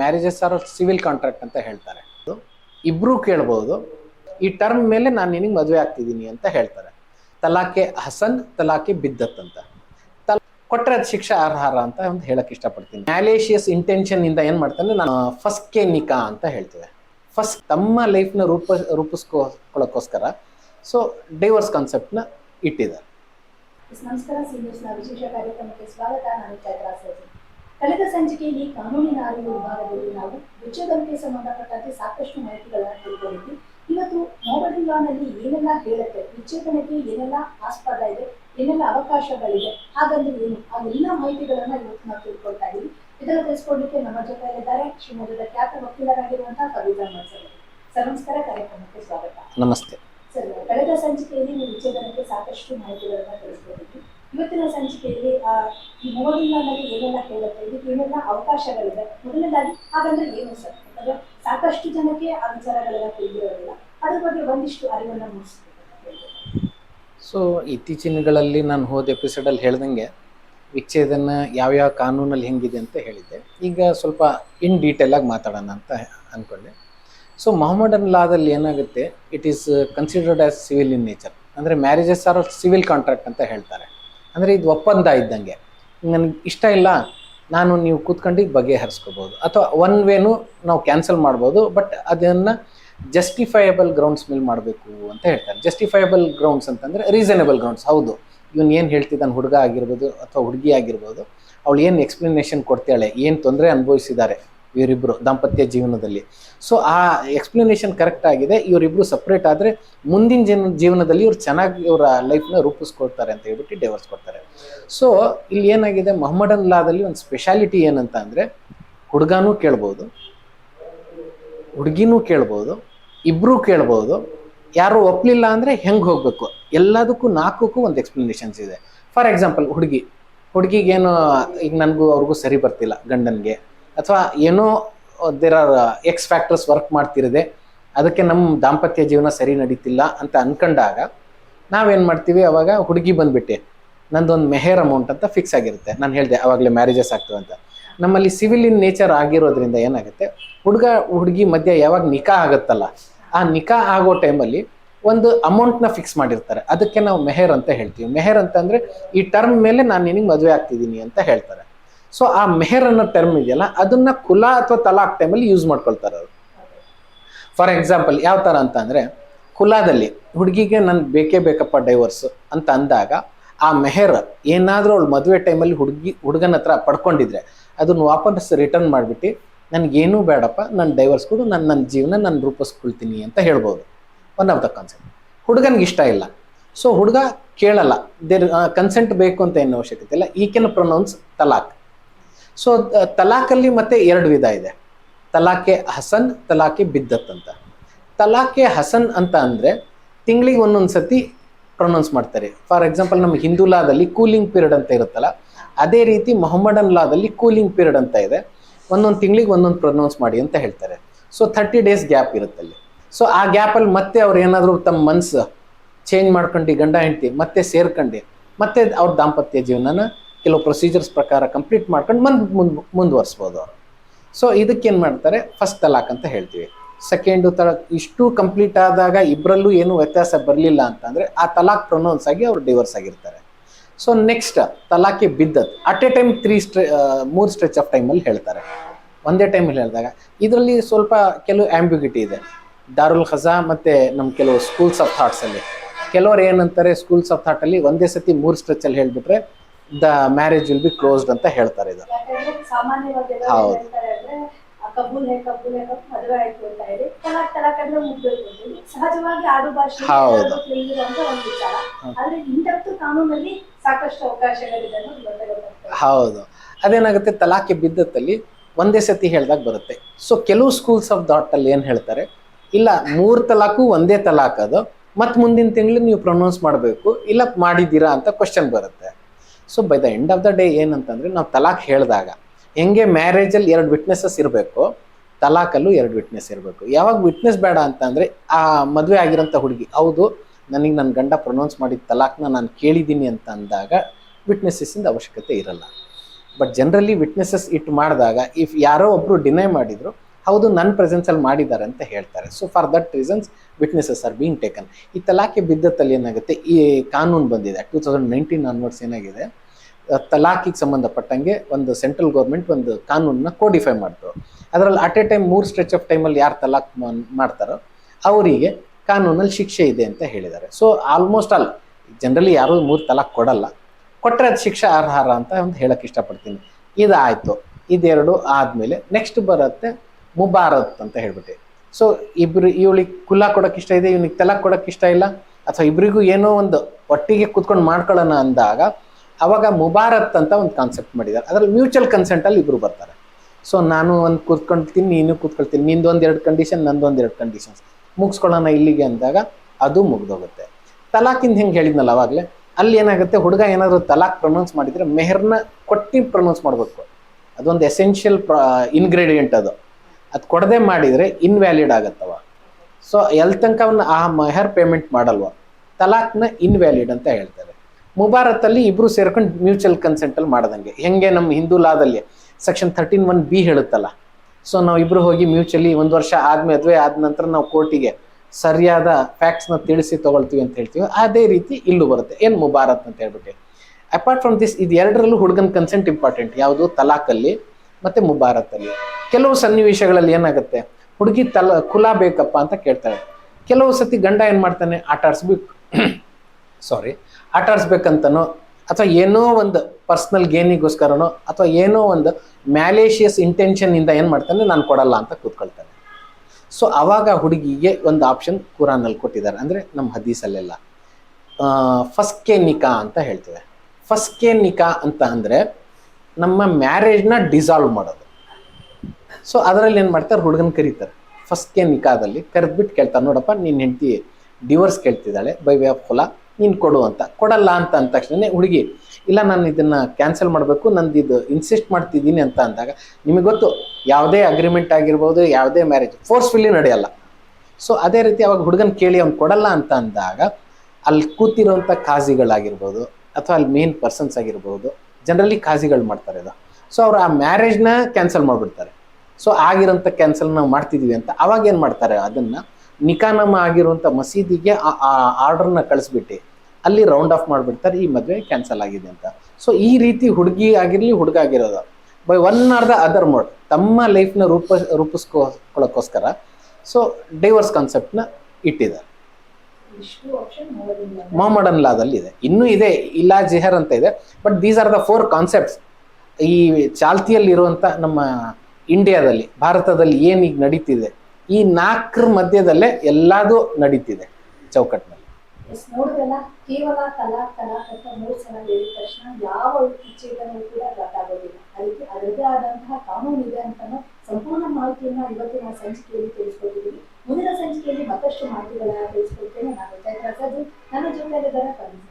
Marriages are civil contract ಅಂತ ಹೇಳ್ತಾರೆ. ಇಬ್ರು ಕೇಳ್ಬೋದು, ಈ ಟರ್ಮ್ ಮೇಲೆ ನಾನು ನಿನಗೆ ಮದುವೆ ಆಗ್ತಿದ್ದೀನಿ ಅಂತ ಹೇಳ್ತಾರೆ. ತಲಾಖೆ ಹಸನ್ ತಲಾಕೆ ಬಿದ್ದತ್ ಅಂತ. ತಲ ಕೊಟ್ಟರೆ ಅದು ಶಿಕ್ಷೆ ಅರ್ಹಾರ ಅಂತ ಒಂದು ಹೇಳಕ್ ಇಷ್ಟಪಡ್ತೀನಿ. ಮ್ಯಾಲೇಷಿಯಸ್ ಇಂಟೆನ್ಷನ್ ಇಂದ ಏನ್ ಮಾಡ್ತಾನೆ, ನಾನು ಫಸ್ಟ್ ಕೆ ನಿಕಾ ಅಂತ ಹೇಳ್ತೇವೆ. ಫಸ್ಟ್ ತಮ್ಮ ಲೈಫ್ನ ರೂಪ ರೂಪಿಸ್ಕೊಳ್ಳೋಕ್ಕೋಸ್ಕರ ಸೊ ಡೈವರ್ಸ್ ಕಾನ್ಸೆಪ್ಟ್ನ ಇಟ್ಟಿದ್ದಾರೆ. ನಮಸ್ಕಾರ ವಿಶೇಷ ಕಾರ್ಯಕ್ರಮಕ್ಕೆ ಸ್ವಾಗತ. ನಾನು ಕಳೆದ ಸಂಚಿಕೆಯಲ್ಲಿ ಕಾನೂನಿನ ಅರಿವು ವಿಭಾಗದಲ್ಲಿ ನಾವು ವಿಚ್ಛೇದನಕ್ಕೆ ಸಂಬಂಧಪಟ್ಟಂತೆ ಸಾಕಷ್ಟು ಮಾಹಿತಿಗಳನ್ನು ತಿಳ್ಕೊಂಡಿದ್ವಿ. ಇವತ್ತು ನೋಬಲ್ ಲಾನಲ್ಲಿ ಏನೆಲ್ಲ ಹೇಳುತ್ತೆ ವಿಚ್ಛೇದನಕ್ಕೆ ಏನೆಲ್ಲ ಆಸ್ಪದ ಇದೆ ಏನೆಲ್ಲ ಅವಕಾಶಗಳಿದೆ ಹಾಗಂದ್ರೆ ಏನು? ಆ ಎಲ್ಲ ಮಾಹಿತಿಗಳನ್ನ ಇವತ್ತು ನಾವು ತಿಳ್ಕೊಳ್ತಾ ಇದ್ದೀವಿ ಇದನ್ನು ತಿಳಿಸ್ಕೊಡ್ಲಿಕ್ಕೆ ನಮ್ಮ ಜೊತೆಯಲ್ಲಿದ್ದಾರೆ ಶಿವಮೊಗ್ಗದ ಖ್ಯಾತ ವಕೀಲರಾಗಿರುವಂತಹ ಕವಿತಾ ಮನ್ಸರ್ ಸರ್ ನಮಸ್ಕಾರ. ಕಾರ್ಯಕ್ರಮಕ್ಕೆ ಸ್ವಾಗತ. ನಮಸ್ತೆ. ಸರ್ ಕಳೆದ ಸಂಚಿಕೆಯಲ್ಲಿ ನೀವು ವಿಚ್ಛೇದನಕ್ಕೆ ಸಾಕಷ್ಟು ಮಾಹಿತಿಗಳನ್ನ ತಿಳಿಸ್ಕೊಟ್ಟಿದ್ವಿ. ಇವತ್ತಿನ ಸಂಚಿಕೆಯಲ್ಲಿ ಈ ಮೂವರಿನಲ್ಲಿ ಏನೆಲ್ಲ ಹೇಳುತ್ತೆ, ಇದಕ್ಕೆ ಏನೆಲ್ಲ ಅವಕಾಶಗಳಿದೆ, ಮೊದಲನೇದಾಗಿ ಹಾಗಂದ್ರೆ ಏನು ಸರ್? ಅಂದ್ರೆ ಸಾಕಷ್ಟು ಜನಕ್ಕೆ ಆ ವಿಚಾರಗಳೆಲ್ಲ ತಿಳಿದಿರೋದಿಲ್ಲ. ಅದ್ರ ಬಗ್ಗೆ ಒಂದಿಷ್ಟು ಅರಿವನ್ನ ಮೂಡಿಸ್ತೀವಿ ಸೊ ಇತ್ತೀಚಿನಗಳಲ್ಲಿ ನಾನು ಹೋದ ಎಪಿಸೋಡಲ್ಲಿ ಹೇಳ್ದಂಗೆ ವಿಚ್ಛೇದನ ಯಾವ್ಯಾವ ಕಾನೂನಲ್ಲಿ ಹೆಂಗಿದೆ ಅಂತ ಹೇಳಿದ್ದೆ. ಈಗ ಸ್ವಲ್ಪ ಇನ್ ಡೀಟೇಲ್ ಆಗಿ ಮಾತಾಡೋಣ ಅಂತ ಅಂದ್ಕೊಂಡೆ ಸೊ ಮೊಹಮ್ಮಡನ್ ಲಾದಲ್ಲಿ ಏನಾಗುತ್ತೆ it is considered as civil in nature ಅಂದರೆ ಮ್ಯಾರೇಜಸ್ ಆರ್ ಸಿವಿಲ್ ಕಾಂಟ್ರಾಕ್ಟ್ ಅಂತ ಹೇಳ್ತಾರೆ. ಅಂದರೆ ಇದು ಒಪ್ಪಂದ ಇದ್ದಂಗೆ. ನನಗೆ ಇಷ್ಟ ಇಲ್ಲ, ನಾನು ನೀವು ಕೂತ್ಕೊಂಡು ಬಗೆಹರಿಸ್ಕೋಬೋದು. ಅಥವಾ ಒನ್ ವೇನು ನಾವು ಕ್ಯಾನ್ಸಲ್ ಮಾಡ್ಬೋದು ಬಟ್ ಅದನ್ನು ಜಸ್ಟಿಫೈಯಬಲ್ ಗ್ರೌಂಡ್ಸ್ ಮೇಲೆ ಮಾಡಬೇಕು ಅಂತ ಹೇಳ್ತಾರೆ. ಜಸ್ಟಿಫೈಯಬಲ್ ಗ್ರೌಂಡ್ಸ್ ಅಂತಂದರೆ ರೀಸನೇಬಲ್ ಗ್ರೌಂಡ್ಸ್ ಹೌದು. ಇವನು ಏನು ಹೇಳ್ತಿದ್ದಾನೆ, ಹುಡುಗ ಆಗಿರ್ಬೋದು ಅಥವಾ ಹುಡುಗಿ ಆಗಿರ್ಬೋದು, ಅವಳು ಏನು ಎಕ್ಸ್ಪ್ಲನೇಷನ್ ಕೊಡ್ತಾಳೆ, ಏನು ತೊಂದರೆ ಅನುಭವಿಸಿದ್ದಾರೆ ಇವರಿಬ್ಬರು ದಾಂಪತ್ಯ ಜೀವನದಲ್ಲಿ. ಸೊ ಆ ಎಕ್ಸ್ಪ್ಲನೇಷನ್ ಕರೆಕ್ಟ್ ಆಗಿದೆ. ಇವರಿಬ್ಬರು ಸಪ್ರೇಟ್ ಆದರೆ ಮುಂದಿನ ಜನ ಜೀವನದಲ್ಲಿ ಇವ್ರು ಚೆನ್ನಾಗಿ ಇವರ ಲೈಫ್ನ ರೂಪಿಸ್ಕೊಳ್ತಾರೆ ಅಂತ ಹೇಳ್ಬಿಟ್ಟು ಡೈವರ್ಸ್ ಕೊಡ್ತಾರೆ. ಸೊ ಇಲ್ಲಿ ಏನಾಗಿದೆ? ಮೊಹಮ್ಮದನ್ ಲಾದಲ್ಲಿ ಒಂದು ಸ್ಪೆಷಾಲಿಟಿ ಏನಂತ ಅಂದರೆ ಹುಡುಗನೂ ಕೇಳ್ಬೋದು, ಹುಡುಗಿನೂ ಕೇಳ್ಬೋದು ಇಬ್ಬರೂ ಕೇಳ್ಬೋದು. ಯಾರು ಒಪ್ಪಲಿಲ್ಲ ಅಂದರೆ ಹೆಂಗೆ ಹೋಗಬೇಕು? ಎಲ್ಲದಕ್ಕೂ ನಾಲ್ಕಕ್ಕೂ ಒಂದು ಎಕ್ಸ್ಪ್ಲನೇಷನ್ಸ್ ಇದೆ. ಫಾರ್ ಎಕ್ಸಾಂಪಲ್ ಹುಡುಗಿ. ಹುಡುಗಿಗೇನು, ಈಗ ನನಗೂ ಅವ್ರಿಗೂ ಸರಿ ಬರ್ತಿಲ್ಲ ಗಂಡನಿಗೆ. ಅಥವಾ ಏನೋ there are X factors work ಮಾಡ್ತಿರದೆ, ಅದಕ್ಕೆ ನಮ್ಮ ದಾಂಪತ್ಯ ಜೀವನ ಸರಿ ನಡೀತಿಲ್ಲ ಅಂತ ಅನ್ಕೊಂಡಾಗ ನಾವೇನು ಮಾಡ್ತೀವಿ? ಅವಾಗ ಹುಡುಗಿ ಬಂದ್ಬಿಟ್ಟೆ. ನಂದೊಂದು ಮೆಹರ್ ಅಮೌಂಟ್ ಅಂತ ಫಿಕ್ಸ್ ಆಗಿರುತ್ತೆ. ನಾನು ಹೇಳಿದೆ, ಅವಾಗಲೇ ಮ್ಯಾರೇಜಸ್ ಆಗ್ತವೆ ಅಂತ. ನಮ್ಮಲ್ಲಿ ಸಿವಿಲ್ ಇನ್ ನೇಚರ್ ಆಗಿರೋದ್ರಿಂದ ಏನಾಗುತ್ತೆ? ಹುಡುಗ, ಹುಡುಗಿ ಮಧ್ಯೆ ಯಾವಾಗ ನಿಕಾ ಆಗುತ್ತಲ್ಲ, ಆ ನಿಕಾ ಆಗೋ ಟೈಮಲ್ಲಿ ಒಂದು ಅಮೌಂಟ್ನ ಫಿಕ್ಸ್ ಮಾಡಿರ್ತಾರೆ. ಅದಕ್ಕೆ ನಾವು ಮೆಹರ್ ಅಂತ ಹೇಳ್ತೀವಿ. ಮೆಹರ್ ಅಂತ ಅಂದ್ರೆ ಈ ಟರ್ಮ್ ಮೇಲೆ ನಾನು ನಿನಗೆ ಮದುವೆ ಆಗ್ತಿದ್ದೀನಿ ಅಂತ ಹೇಳ್ತಾರೆ. ಸೊ ಆ ಮೆಹರ್ ಅನ್ನೋ ಟರ್ಮ್ ಇದೆಯಲ್ಲ, ಅದನ್ನ ಕುಲ ಅಥವಾ ತಲಾಕ್ ಟೈಮಲ್ಲಿ ಯೂಸ್ ಮಾಡ್ಕೊಳ್ತಾರೆ ಅವರು. ಫಾರ್ ಎಕ್ಸಾಂಪಲ್ ಯಾವ ಥರ ಅಂತ ಅಂದರೆ, ಕುಲಾದಲ್ಲಿ ಹುಡುಗಿಗೆ ನನ್ ಬೇಕೇ ಬೇಕಪ್ಪ ಡೈವರ್ಸ್ ಅಂತ ಅಂದಾಗ, ಆ ಮೆಹರ್ ಏನಾದರೂ ಅವಳು ಮದುವೆ ಟೈಮಲ್ಲಿ ಹುಡುಗಿ, ಹುಡುಗನ ಹತ್ರ ಪಡ್ಕೊಂಡಿದ್ರೆ, ಅದನ್ನ ವಾಪಸ್ ರಿಟರ್ನ್ ಮಾಡಿಬಿಟ್ಟು, ನನಗೇನೂ ಬೇಡಪ್ಪ, ನಾನು ಡೈವರ್ಸ್ ಕೊಡು, ನಾನು ನನ್ನ ಜೀವನ ನಾನು ರೂಪಿಸ್ಕೊಳ್ತೀನಿ ಅಂತ ಹೇಳ್ಬೋದು. ಒನ್ ಆಫ್ ದ ಕಾನ್ಸೆಪ್ಟ್ ಹುಡುಗನಿಗೆ ಇಷ್ಟ ಇಲ್ಲ. ಸೊ ಹುಡುಗ ಕೇಳಲ್ಲ. ದೇರ್ ಕನ್ಸೆಂಟ್ ಬೇಕು ಅಂತ ಏನು ಅವಶ್ಯಕತೆ ಇಲ್ಲ. ಈ ಕೆನ್ ಪ್ರೊನೌನ್ಸ್ ತಲಾಕ್ ಸೊ ತಲಾಖಲ್ಲಿ ಮತ್ತೆ ಎರಡು ವಿಧ ಇದೆ. ತಲಾಖೆ ಹಸನ್ ತಲಾಖೆ ಬಿದ್ದತ್ ಅಂತ. ತಲಾಖೆ ಹಸನ್ ಅಂತ ಅಂದರೆ ತಿಂಗಳಿಗೆ ಒಂದೊಂದು ಸತಿ ಪ್ರೊನೌನ್ಸ್ ಮಾಡ್ತಾರೆ. ಫಾರ್ ಎಕ್ಸಾಂಪಲ್ ನಮ್ಮ ಹಿಂದೂ ಲಾದಲ್ಲಿ ಕೂಲಿಂಗ್ ಪೀರಿಯಡ್ ಅಂತ ಇರುತ್ತಲ್ಲ, ಅದೇ ರೀತಿ ಮೊಹಮ್ಮಡನ್ ಲಾದಲ್ಲಿ ಕೂಲಿಂಗ್ ಪೀರಿಯಡ್ ಅಂತ ಇದೆ. ಒಂದೊಂದು ತಿಂಗಳಿಗೆ ಒಂದೊಂದು ಪ್ರೊನೌನ್ಸ್ ಮಾಡಿ ಅಂತ ಹೇಳ್ತಾರೆ. ಸೊ ಥರ್ಟಿ ಡೇಸ್ ಗ್ಯಾಪ್ ಇರುತ್ತಲ್ಲಿ ಸೊ ಆ ಗ್ಯಾಪಲ್ಲಿ ಮತ್ತೆ ಅವ್ರು ಏನಾದರೂ ತಮ್ಮ ಮನ್ಸು ಚೇಂಜ್ ಮಾಡ್ಕೊಂಡು ಗಂಡ ಹೆಂಡತಿ ಮತ್ತೆ ಸೇರ್ಕೊಂಡು, ಮತ್ತೆ ಅವ್ರ ದಾಂಪತ್ಯ ಜೀವನನ ಕೆಲವು ಪ್ರೊಸೀಜರ್ಸ್ ಪ್ರಕಾರ ಕಂಪ್ಲೀಟ್ ಮಾಡ್ಕೊಂಡು ಮುಂದೆ ಮುಂದ್, ಮುಂದುವರ್ಸ್ಬೋದು ಅವರು. ಸೊ ಇದಕ್ಕೇನು ಮಾಡ್ತಾರೆ? ಫಸ್ಟ್ ತಲಾಕ್ ಅಂತ ಹೇಳ್ತೀವಿ. ಸೆಕೆಂಡು ತಲ ಇಷ್ಟು ಕಂಪ್ಲೀಟ್ ಆದಾಗ ಇಬ್ಬರಲ್ಲೂ ಏನು ವ್ಯತ್ಯಾಸ ಬರಲಿಲ್ಲ ಅಂತಂದರೆ ಆ ತಲಾಕ್ ಪ್ರೊನೌನ್ಸ್ ಆಗಿ ಅವರು ಡಿವೋರ್ಸ್ ಆಗಿರ್ತಾರೆ. ಸೊ ನೆಕ್ಸ್ಟ್ ತಲಾಕೆ ಬಿದ್ದದ್ದು. ಅಟ್ ಎ ಟೈಮ್ ತ್ರೀ ಸ್ಟ್ರೆ ಮೂರು ಸ್ಟ್ರೆಚ್ ಆಫ್ ಟೈಮಲ್ಲಿ ಹೇಳ್ತಾರೆ. ಒಂದೇ ಟೈಮಲ್ಲಿ ಹೇಳಿದಾಗ. ಇದರಲ್ಲಿ ಸ್ವಲ್ಪ ಕೆಲವು ಆ್ಯಂಬಿಗಿಟಿ ಇದೆ. ದಾರುಲ್ ಖಜಾ ಮತ್ತು ನಮ್ಮ ಕೆಲವು ಸ್ಕೂಲ್ಸ್ ಆಫ್ ಥಾಟ್ಸಲ್ಲಿ ಕೆಲವರು ಏನಂತಾರೆ? ಸ್ಕೂಲ್ಸ್ ಆಫ್ ಥಾಟಲ್ಲಿ ಒಂದೇ ಸತಿ ಮೂರು ಸ್ಟ್ರೆಚಲ್ಲಿ ಹೇಳಿಬಿಟ್ರೆ the marriage will be closed ಅಂತ ಹೇಳ್ತಾರೆ ಇದು. ಹೌದು. ಹೌದು. ಹೌದು. ಅದೇನಾಗುತ್ತೆ? ತಲಾಖೆ ಬಿದ್ದತ್ತಲ್ಲಿ ಒಂದೇ ಸತಿ ಹೇಳ್ದಾಗ ಬರುತ್ತೆ. ಸೊ ಕೆಲವು ಸ್ಕೂಲ್ಸ್ ಆಫ್ ಅಲ್ಲಿ ಏನು ಹೇಳ್ತಾರೆ? ಇಲ್ಲ ಮೂರು ತಲಾಕು ಒಂದೇ ತಲಾಕ್ ಅದು. ಮತ್ತೆ ಮುಂದಿನ ತಿಂಗಳು ನೀವು ಪ್ರೊನೌನ್ಸ್ ಮಾಡಬೇಕು. ಇಲ್ಲ ಮಾಡಿದ್ದೀರಾ ಅಂತ ಕ್ವಶನ್ ಬರುತ್ತೆ. So by the end of the day ಏನಂತಂದರೆ, ನಾವು ತಲಾಖ್ ಹೇಳಿದಾಗ, ಹೆಂಗೆ ಮ್ಯಾರೇಜಲ್ಲಿ ಎರಡು ವಿಟ್ನೆಸಸ್ ಇರಬೇಕು, ತಲಾಕಲ್ಲೂ ಎರಡು ವಿಟ್ನೆಸ್ ಇರಬೇಕು. ಯಾವಾಗ ವಿಟ್ನೆಸ್ ಬೇಡ ಅಂತಂದರೆ, ಆ ಮದುವೆ ಆಗಿರೋಂಥ ಹುಡುಗಿ, ಹೌದು, ನನಗೆ ನನ್ನ ಗಂಡ ಪ್ರೊನೌನ್ಸ್ ಮಾಡಿದ ತಲಾಖ್ನ ನಾನು ಕೇಳಿದ್ದೀನಿ ಅಂತ ಅಂದಾಗ ವಿಟ್ನೆಸ್ಸಸ್ಸಿಂದ ಅವಶ್ಯಕತೆ ಇರಲ್ಲ. ಬಟ್ ಜನರಲಿ ವಿಟ್ನೆಸಸ್ ಇಟ್ಟು ಮಾಡಿದಾಗ ಇಫ್ ಯಾರೋ ಒಬ್ಬರು ಡಿನೈ ಮಾಡಿದ್ರು ಹೌದು ನನ್ನ ಪ್ರೆಸೆನ್ಸಲ್ಲಿ ಮಾಡಿದ್ದಾರೆ ಅಂತ ಹೇಳ್ತಾರೆ. So for that reasons witnesses are being taken ಈ ತಲಾಖೆ ಬಿದ್ದತ್ತಲ್ಲಿ ಏನಾಗುತ್ತೆ? ಈ ಕಾನೂನು ಬಂದಿದೆ. ಟೂ ತೌಸಂಡ್ ನೈನ್ಟೀನ್ ಆನ್ವರ್ಡ್ಸ್ ಏನಾಗಿದೆ? ತಲಾಖಿಗೆ ಸಂಬಂಧಪಟ್ಟಂಗೆ ಒಂದು ಸೆಂಟ್ರಲ್ ಗೌರ್ಮೆಂಟ್ ಒಂದು ಕಾನೂನನ್ನ ಕೋಡಿಫೈ ಮಾಡಿದ್ರು ಅದರಲ್ಲಿ ಅಟ್ ಎ ಟೈಮ್ ಮೂರು ಸ್ಟ್ರೆಚ್ ಆಫ್ ಟೈಮಲ್ಲಿ ಯಾರು ತಲಾಖ್ ಮಾಡ್- ಮಾಡ್ತಾರೋ, ಅವರಿಗೆ ಕಾನೂನಲ್ಲಿ ಶಿಕ್ಷೆ ಇದೆ ಅಂತ ಹೇಳಿದ್ದಾರೆ. ಸೊ ಆಲ್ಮೋಸ್ಟ್ ಆಲ್ ಜನರಲಿ ಯಾರೂ ಮೂರು ತಲಾಖ್ ಕೊಡಲ್ಲ ಕೊಟ್ಟರೆ ಅದು ಶಿಕ್ಷೆ ಅರ್ಹಾರ ಅಂತ ಒಂದು ಹೇಳಕ್ಕೆ ಇಷ್ಟಪಡ್ತೀನಿ. ಇದಾಯಿತು. ಇದೆರಡು ಆದಮೇಲೆ ನೆಕ್ಸ್ಟ್ ಬರುತ್ತೆ ಮುಬಾರತ್ ಅಂತ ಹೇಳ್ಬಿಟ್ಟು. ಸೊ ಇಬ್ರು ಇವಳಿಗೆ ಕುಲ ಕೊಡೋಕೆ ಇಷ್ಟ ಇದೆ, ಇವನಿಗೆ ತಲಾಕ್ ಕೊಡೋಕೆ ಇಷ್ಟ ಇಲ್ಲ. ಅಥವಾ ಇಬ್ರಿಗೂ ಏನೋ ಒಂದು ಒಟ್ಟಿಗೆ ಕುತ್ಕೊಂಡು ಮಾಡ್ಕೊಳ್ಳೋಣ ಅಂದಾಗ, ಅವಾಗ ಮುಬಾರತ್ ಅಂತ ಒಂದು ಕಾನ್ಸೆಪ್ಟ್ ಮಾಡಿದ್ದಾರೆ. ಅದ್ರಲ್ಲಿ ಮ್ಯೂಚುವಲ್ ಕನ್ಸೆಂಟಲ್ಲಿ ಇಬ್ರು ಬರ್ತಾರೆ. ಸೊ ನಾನು ಒಂದು ಕುತ್ಕೊಳ್ತೀನಿ ನೀನು ಕುತ್ಕೊಳ್ತೀನಿ. ನಿಂದು ಒಂದು ಎರಡು ಕಂಡೀಷನ್ ನಂದು ಒಂದು ಎರಡು ಕಂಡೀಷನ್ಸ್ ಮುಗಿಸ್ಕೊಳ್ಳೋಣ ಇಲ್ಲಿಗೆ ಅಂದಾಗ ಅದು ಮುಗ್ದೋಗುತ್ತೆ. ತಲಾಕಿಂದ ಹೆಂಗೆ ಹೇಳಿದ್ನಲ್ಲ ಅವಾಗಲೇ? ಅಲ್ಲಿ ಏನಾಗುತ್ತೆ? ಹುಡುಗ ಏನಾದರೂ ತಲಾಕ್ ಪ್ರೊನೌನ್ಸ್ ಮಾಡಿದರೆ ಮೆಹರ್ನ ಕೊಟ್ಟು ಪ್ರೊನೌನ್ಸ್ ಮಾಡಬೇಕು. ಅದೊಂದು ಎಸೆನ್ಷಿಯಲ್ ಪ್ರ ಇನ್ಗ್ರೀಡಿಯೆಂಟ್ ಅದು. ಅದು ಕೊಡದೆ ಮಾಡಿದರೆ ಇನ್ವ್ಯಾಲಿಡ್ ಆಗತ್ತವ. ಸೊ ಎಲ್ ತನಕ ಅವನ್ನ ಆ ಮೆಹರ್ ಪೇಮೆಂಟ್ ಮಾಡಲ್ವ? ತಲಾಕ್ನ ಇನ್ವ್ಯಾಲಿಡ್ ಅಂತ ಹೇಳ್ತಾರೆ. ಮುಬಾರತಲ್ಲಿ ಇಬ್ಬರು ಸೇರ್ಕೊಂಡು ಮ್ಯೂಚುವಲ್ ಕನ್ಸೆಂಟಲ್ಲಿ ಮಾಡ್ದಂಗೆ. ಹೆಂಗೆ ನಮ್ಮ ಹಿಂದೂ ಲಾದಲ್ಲಿ ಸೆಕ್ಷನ್ ಥರ್ಟೀನ್ ಒನ್ ಬಿ ಹೇಳುತ್ತಲ್ಲ. ಸೊ ನಾವು ಇಬ್ಬರು ಹೋಗಿ ಮ್ಯೂಚುವಲಿ ಒಂದು ವರ್ಷ ಆದ ಮದುವೆ ಆದ ನಂತರ ನಾವು ಕೋರ್ಟಿಗೆ ಸರಿಯಾದ ಫ್ಯಾಕ್ಟ್ಸ್ನ ತಿಳಿಸಿ ತಗೊಳ್ತೀವಿ ಅಂತ ಹೇಳ್ತೀವಿ. ಅದೇ ರೀತಿ ಇಲ್ಲೂ ಬರುತ್ತೆ. ಏನು ಮುಬಾರತ್ ಅಂತ ಹೇಳ್ಬಿಟ್ಟು. ಅಪಾರ್ಟ್ ಫ್ರಮ್ ದಿಸ್ ಇದು ಎರಡರಲ್ಲೂ ಹುಡುಗನ ಕನ್ಸೆಂಟ್ ಇಂಪಾರ್ಟೆಂಟ್ ಯಾವುದು? ತಲಾಕಲ್ಲಿ. ಮತ್ತೆ ಮುಬಾರತಲ್ಲಿ ಕೆಲವು ಸನ್ನಿವೇಶಗಳಲ್ಲಿ ಏನಾಗುತ್ತೆ? ಹುಡುಗಿ ತಲ ಕುಲ ಬೇಕಪ್ಪ ಅಂತ ಕೇಳ್ತಾಳೆ. ಕೆಲವು ಸತಿ ಗಂಡ ಏನು ಮಾಡ್ತಾನೆ? ಆಟ ಸಾರಿ ಆಟ ಆಡಿಸ್ಬೇಕಂತನೋ, ಅಥವಾ ಏನೋ ಒಂದು ಪರ್ಸ್ನಲ್ ಗೇನಿಗೋಸ್ಕರನೋ ಅಥವಾ ಏನೋ ಒಂದು ಮ್ಯಾಲೇಷಿಯಸ್ ಇಂಟೆನ್ಷನ್ನಿಂದ ಏನು ಮಾಡ್ತಾನೆ? ನಾನು ಕೊಡಲ್ಲ ಅಂತ ಕೂತ್ಕೊಳ್ತಾನೆ. ಸೊ ಅವಾಗ ಹುಡುಗಿಗೆ ಒಂದು ಆಪ್ಷನ್ ಕುರಾನಲ್ಲಿ ಕೊಟ್ಟಿದ್ದಾರೆ. ಅಂದರೆ ನಮ್ಮ ಹದೀಸಲ್ಲೆಲ್ಲ. ಫಸ್ಕೆ ನಿಕಾ ಅಂತ ಹೇಳ್ತೇವೆ. ಫಸ್ಕೆ ನಿಕಾ ಅಂತ ಅಂದರೆ ನಮ್ಮ ಮ್ಯಾರೇಜ್ನ ಡಿಸಾಲ್ವ್ ಮಾಡೋದು. ಸೊ ಅದರಲ್ಲಿ ಏನು ಮಾಡ್ತಾರೆ? ಹುಡುಗನ ಕರೀತಾರೆ. ಫಸ್ಟ್ಗೆ ನಿಕಾದಲ್ಲಿ ಕರೆದ್ಬಿಟ್ಟು ಕೇಳ್ತಾರೆ, ನೋಡಪ್ಪ ನಿನ್ನ ಹೆಂಡತಿ ಡಿವೋರ್ಸ್ ಕೇಳ್ತಿದ್ದಾಳೆ ಬೈ ವೇ ಆಫ್ ಕುಲ ನೀನು ಕೊಡು ಅಂತ. ಕೊಡಲ್ಲ ಅಂತ ಅಂದ ತಕ್ಷಣ ಹುಡುಗಿ, ಇಲ್ಲ, ನಾನು ಇದನ್ನು ಕ್ಯಾನ್ಸಲ್ ಮಾಡಬೇಕು, ನಂದು ಇದು ಇನ್ಸಿಸ್ಟ್ ಮಾಡ್ತಿದ್ದೀನಿ ಅಂತ ಅಂದಾಗ, ನಿಮಗೆ ಗೊತ್ತು, ಯಾವುದೇ ಅಗ್ರಿಮೆಂಟ್ ಆಗಿರ್ಬೋದು, ಯಾವುದೇ ಮ್ಯಾರೇಜ್ ಫೋರ್ಸ್ಫುಲ್ಲಿ ನಡೆಯಲ್ಲ. ಸೊ ಅದೇ ರೀತಿ ಅವಾಗ ಹುಡುಗನ ಕೇಳಿ ಅವ್ನು ಕೊಡಲ್ಲ ಅಂತ ಅಂದಾಗ, ಅಲ್ಲಿ ಕೂತಿರೋಂಥ ಖಾಜಿಗಳಾಗಿರ್ಬೋದು ಅಥವಾ ಅಲ್ಲಿ ಮೇನ್ ಪರ್ಸನ್ಸ್ ಆಗಿರ್ಬೋದು ಜನರಲಿ ಖಾಸಿಗಳು ಮಾಡ್ತಾರೆ ಅದು. ಸೊ ಅವ್ರು ಆ ಮ್ಯಾರೇಜ್ನ ಕ್ಯಾನ್ಸಲ್ ಮಾಡಿಬಿಡ್ತಾರೆ. ಸೊ ಆಗಿರೋಂಥ ಕ್ಯಾನ್ಸಲ್ ನಾವು ಮಾಡ್ತಿದೀವಿ ಅಂತ ಅವಾಗ ಏನು ಮಾಡ್ತಾರೆ? ಅದನ್ನು ನಿಕಾನಮ ಆಗಿರುವಂಥ ಮಸೀದಿಗೆ ಆ ಆರ್ಡ್ರನ್ನ ಕಳಿಸ್ಬಿಟ್ಟು ಅಲ್ಲಿ ರೌಂಡ್ ಆಫ್ ಮಾಡಿಬಿಡ್ತಾರೆ, ಈ ಮದುವೆ ಕ್ಯಾನ್ಸಲ್ ಆಗಿದೆ ಅಂತ. ಸೊ ಈ ರೀತಿ ಹುಡುಗಿ ಆಗಿರಲಿ, ಹುಡುಗ ಆಗಿರೋದು. By one or the other mode ತಮ್ಮ ಲೈಫ್ನ ರೂಪ ರೂಪಿಸ್ಕೊಳ್ಳೋಕ್ಕೋಸ್ಕರ ಸೊ ಡೈವರ್ಸ್ ಕಾನ್ಸೆಪ್ಟ್ನ ಇಟ್ಟಿದ್ದಾರೆ. ಮೊಹಮ್ಮಡನ್ ಲಾದಲ್ಲಿ ಇದೆ ಇನ್ನೂ ಇದೆ ಇಲ್ಲಾ ಜೆಹರ್ ಅಂತ ಇದೆ but these are the four concepts ಈ ಚಾಲ್ತಿಯಲ್ಲಿ ಇರುವಂತ ನಮ್ಮ ಇಂಡಿಯಾದಲ್ಲಿ ಭಾರತದಲ್ಲಿ ಏನೀಗ ನಡೀತಿದೆ ಈ ನಾಲ್ಕರ ಮಧ್ಯದಲ್ಲೇ ಎಲ್ಲದೂ ನಡೀತಿದೆ ಚೌಕಟ್ಟಿನಲ್ಲಿ ಎಸ್ ನೋಡಿದ್ರಲ್ಲ ಕೇವಲ ಕಲಾ ಕಲಾ ಅಂತ ಮೂರು ಸಲ ಹೇಳಿದ ತಕ್ಷಣ ಯಾವ ವಿಚ್ಛೇದನೂ ಕೂಡ ಗೊತ್ತಾಗೋದಿಲ್ಲ. ಅದಕ್ಕೆ ಅದರದೇ ಆದಂತಹ ಕಾನೂನು ಇದೆ ಅಂತ ಸಂಪೂರ್ಣ ಮಾಹಿತಿಯನ್ನ ಇವತ್ತಿನ ಸಂಚಿಕೆಯಲ್ಲಿ ತಿಳಿಸ್ಕೊಟ್ಟಿದ್ದೀವಿ ಮುಂದಿನ ಸಂಚಿಕೆಯಲ್ಲಿ ಮತ್ತಷ್ಟು ಮಾಹಿತಿಗಳನ್ನು ತಿಳಿಸಿಕೊಡ್ತೇನೆ. ನಾನು ಚೈತ್ರ ಸದ್ದು ನನ್ನ ಜೊತೆಗಿದ್ದಾರೆ ಕಲಿಸ್